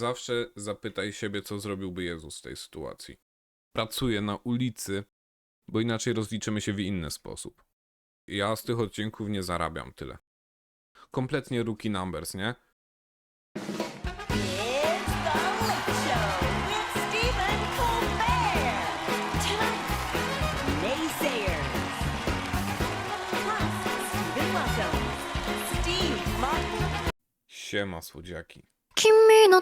Zawsze zapytaj siebie, co zrobiłby Jezus w tej sytuacji. Pracuję na ulicy, bo inaczej rozliczymy się w inny sposób. Ja z tych odcinków nie zarabiam tyle. Kompletnie rookie numbers, nie? Siema, słodziaki. 君の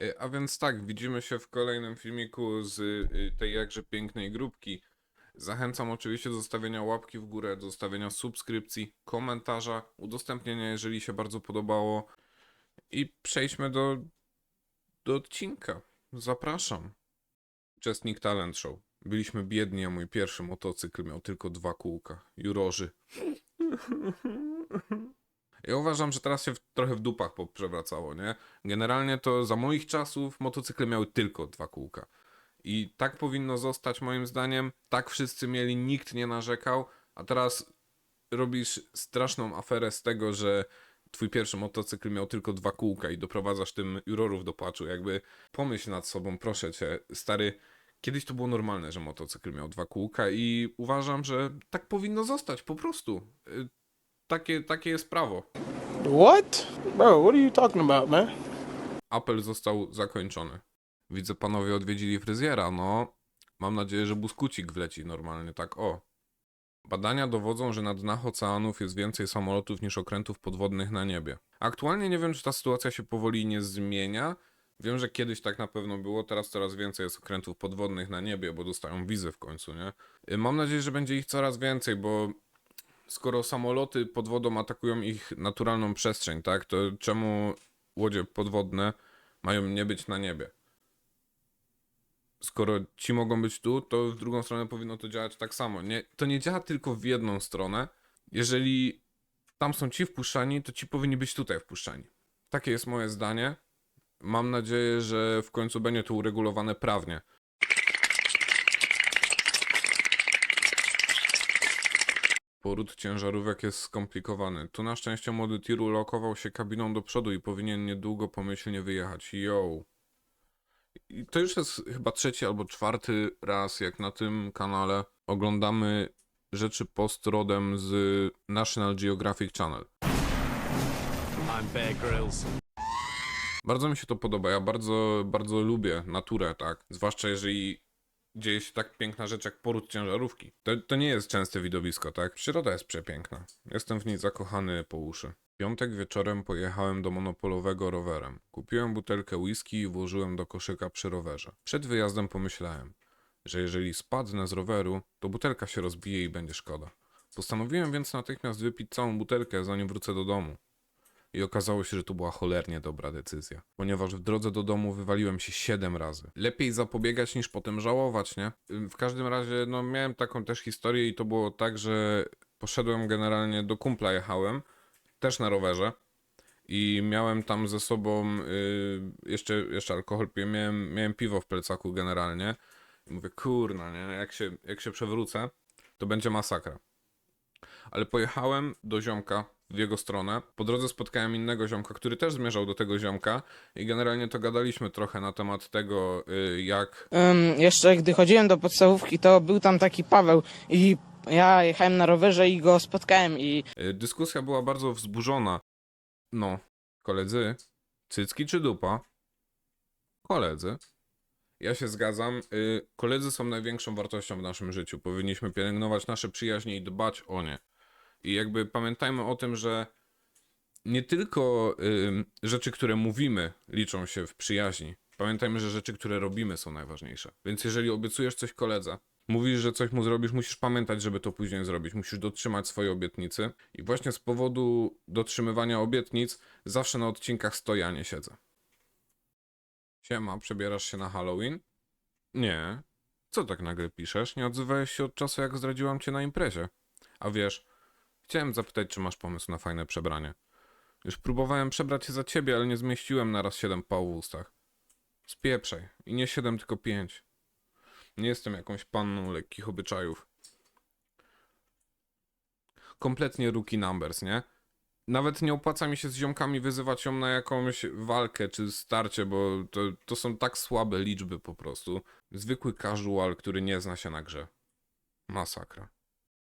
E, a więc tak, widzimy się w kolejnym filmiku z y, tej jakże pięknej grupki. Zachęcam oczywiście do zostawienia łapki w górę, do zostawienia subskrypcji, komentarza, udostępnienia, jeżeli się bardzo podobało. I przejdźmy do, do odcinka. Zapraszam. Uczestnik Talent Show. Byliśmy biedni, a mój pierwszy motocykl miał tylko dwa kółka. Jurorzy. Ja uważam, że teraz się w, trochę w dupach przewracało, nie? Generalnie to za moich czasów motocykle miały tylko dwa kółka. I tak powinno zostać moim zdaniem. Tak wszyscy mieli, nikt nie narzekał, a teraz robisz straszną aferę z tego, że twój pierwszy motocykl miał tylko dwa kółka i doprowadzasz tym jurorów do płaczu. Jakby pomyśl nad sobą, proszę cię, stary. Kiedyś to było normalne, że motocykl miał dwa kółka i uważam, że tak powinno zostać, po prostu. Takie, takie jest prawo. What? Bro, what are you talking about, man? apel został zakończony. Widzę, panowie odwiedzili fryzjera, no. Mam nadzieję, że buskucik wleci normalnie, tak o. Badania dowodzą, że na dnach oceanów jest więcej samolotów niż okrętów podwodnych na niebie. Aktualnie nie wiem, czy ta sytuacja się powoli nie zmienia. Wiem, że kiedyś tak na pewno było, teraz coraz więcej jest okrętów podwodnych na niebie, bo dostają wizy w końcu, nie? Y, Mam nadzieję, że będzie ich coraz więcej, bo skoro samoloty pod wodą atakują ich naturalną przestrzeń, tak, to czemu łodzie podwodne mają nie być na niebie? Skoro ci mogą być tu, to w drugą stronę powinno to działać tak samo. Nie, to nie działa tylko w jedną stronę. Jeżeli tam są ci wpuszczani, to ci powinni być tutaj wpuszczani. Takie jest moje zdanie. Mam nadzieję, że w końcu będzie to uregulowane prawnie. Poród ciężarówek jest skomplikowany. Tu na szczęście młody Tiru lokował się kabiną do przodu i powinien niedługo pomyślnie wyjechać. Yo. I to już jest chyba trzeci albo czwarty raz, jak na tym kanale oglądamy rzeczy post-rodem z National Geographic Channel. I'm Bear Grylls. Bardzo mi się to podoba. Ja bardzo, bardzo lubię naturę, tak. Zwłaszcza jeżeli dzieje się tak piękna rzecz jak poród ciężarówki. To, to nie jest częste widowisko, tak? Przyroda jest przepiękna. Jestem w niej zakochany po uszy. Piątek wieczorem pojechałem do monopolowego rowerem. Kupiłem butelkę whisky i włożyłem do koszyka przy rowerze. Przed wyjazdem pomyślałem, że jeżeli spadnę z roweru, to butelka się rozbije i będzie szkoda. Postanowiłem więc natychmiast wypić całą butelkę, zanim wrócę do domu. I okazało się, że to była cholernie dobra decyzja, ponieważ w drodze do domu wywaliłem się 7 razy. Lepiej zapobiegać niż potem żałować, nie? W każdym razie, no miałem taką też historię i to było tak, że poszedłem generalnie do kumpla, jechałem, też na rowerze i miałem tam ze sobą y, jeszcze, jeszcze alkohol, miałem, miałem piwo w plecaku generalnie i mówię, kurna, nie? Jak się, jak się przewrócę, to będzie masakra ale pojechałem do ziomka w jego stronę. Po drodze spotkałem innego ziomka, który też zmierzał do tego ziomka i generalnie to gadaliśmy trochę na temat tego, y, jak Ym, jeszcze gdy chodziłem do podstawówki, to był tam taki Paweł i ja jechałem na rowerze i go spotkałem i y, dyskusja była bardzo wzburzona. No, koledzy, cycki czy dupa? Koledzy. Ja się zgadzam. Y, koledzy są największą wartością w naszym życiu. Powinniśmy pielęgnować nasze przyjaźnie i dbać o nie. I jakby pamiętajmy o tym, że nie tylko rzeczy, które mówimy, liczą się w przyjaźni. Pamiętajmy, że rzeczy, które robimy, są najważniejsze. Więc jeżeli obiecujesz coś koledze, mówisz, że coś mu zrobisz, musisz pamiętać, żeby to później zrobić. Musisz dotrzymać swojej obietnicy. I właśnie z powodu dotrzymywania obietnic, zawsze na odcinkach stoję, a nie siedzę. Siema, przebierasz się na Halloween? Nie. Co tak nagle piszesz? Nie odzywałeś się od czasu, jak zdradziłam cię na imprezie. A wiesz, chciałem zapytać, czy masz pomysł na fajne przebranie. Już próbowałem przebrać się za ciebie, ale nie zmieściłem na raz siedem pał w ustach. Spieprzaj. I nie siedem, tylko pięć. Nie jestem jakąś panną lekkich obyczajów. Kompletnie rookie numbers, nie? Nawet nie opłaca mi się z ziomkami wyzywać ją na jakąś walkę czy starcie, bo to, to są tak słabe liczby po prostu. Zwykły casual, który nie zna się na grze. Masakra.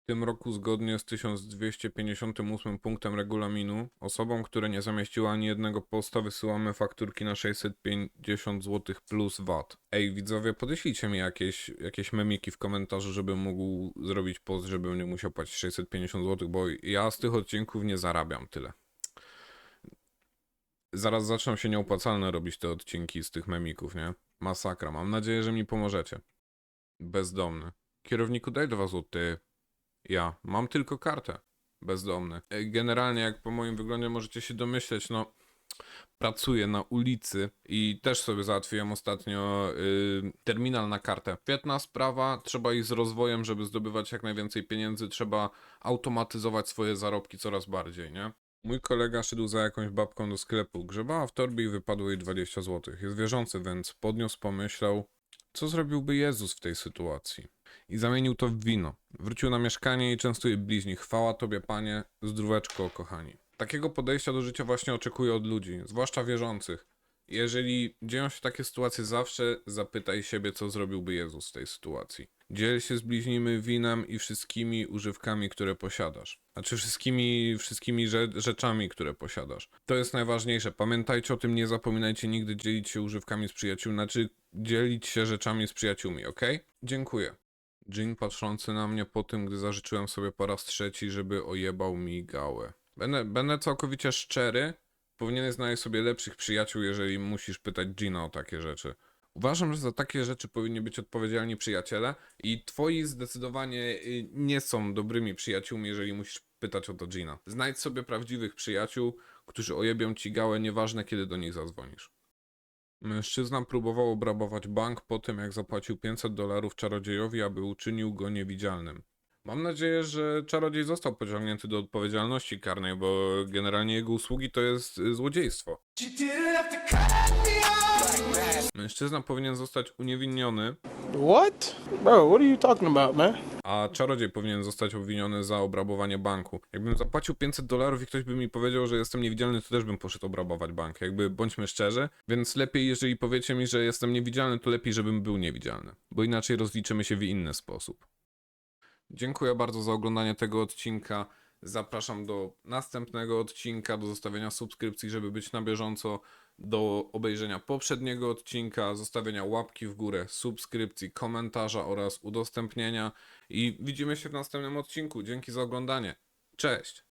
W tym roku zgodnie z 1258 punktem regulaminu osobom, które nie zamieściły ani jednego posta wysyłamy fakturki na 650 zł plus VAT. Ej widzowie, podeślijcie mi jakieś, jakieś memiki w komentarzu, żebym mógł zrobić post, żebym nie musiał płacić 650 zł, bo ja z tych odcinków nie zarabiam tyle. Zaraz zaczną się nieopłacalne robić te odcinki z tych memików, nie? Masakra. Mam nadzieję, że mi pomożecie. Bezdomny. Kierowniku, daj dwa złoty. Ja mam tylko kartę. Bezdomny. E, Generalnie, jak po moim wyglądzie możecie się domyśleć, no. Pracuję na ulicy i też sobie załatwiłem ostatnio y, terminal na kartę. Świetna sprawa, trzeba iść z rozwojem, żeby zdobywać jak najwięcej pieniędzy, trzeba automatyzować swoje zarobki coraz bardziej, nie? Mój kolega szedł za jakąś babką do sklepu, grzebała w torbie i wypadło jej 20 zł. Jest wierzący, więc podniósł, pomyślał, co zrobiłby Jezus w tej sytuacji i zamienił to w wino. Wrócił na mieszkanie i częstuje bliźni. Chwała Tobie, Panie, zdróweczko, kochani. Takiego podejścia do życia właśnie oczekuję od ludzi, zwłaszcza wierzących. Jeżeli dzieją się takie sytuacje, zawsze zapytaj siebie, co zrobiłby Jezus w tej sytuacji. Dziel się z bliźnimi winem i wszystkimi używkami, które posiadasz. Znaczy wszystkimi, wszystkimi rze- rzeczami, które posiadasz. To jest najważniejsze. Pamiętajcie o tym, nie zapominajcie nigdy dzielić się używkami z przyjaciółmi, znaczy dzielić się rzeczami z przyjaciółmi, ok? Dziękuję. Jean patrzący na mnie po tym, gdy zażyczyłem sobie po raz trzeci, żeby ojebał mi gałę. Będę, będę całkowicie szczery. Powinieneś znaleźć sobie lepszych przyjaciół, jeżeli musisz pytać Gina o takie rzeczy. Uważam, że za takie rzeczy powinni być odpowiedzialni przyjaciele i twoi zdecydowanie y, nie są dobrymi przyjaciółmi, jeżeli musisz pytać o to Gina. Znajdź sobie prawdziwych przyjaciół, którzy ojebią ci gałę, nieważne kiedy do nich zadzwonisz. Mężczyzna próbował obrabować bank po tym, jak zapłacił 500 dolarów czarodziejowi, aby uczynił go niewidzialnym. Mam nadzieję, że czarodziej został pociągnięty do odpowiedzialności karnej, bo generalnie jego usługi to jest y, złodziejstwo. Mężczyzna powinien zostać uniewinniony, What? Bro, what are you talking about, man? a czarodziej powinien zostać obwiniony za obrabowanie banku. Jakbym zapłacił 500 dolarów i ktoś by mi powiedział, że jestem niewidzialny, to też bym poszedł obrabować bank. Jakby bądźmy szczerzy. Więc lepiej, jeżeli powiecie mi, że jestem niewidzialny, to lepiej, żebym był niewidzialny. Bo inaczej rozliczymy się w inny sposób. Dziękuję bardzo za oglądanie tego odcinka. Zapraszam do następnego odcinka, do zostawienia subskrypcji, żeby być na bieżąco, do obejrzenia poprzedniego odcinka, zostawienia łapki w górę, subskrypcji, komentarza oraz udostępnienia. I widzimy się w następnym odcinku. Dzięki za oglądanie. Cześć!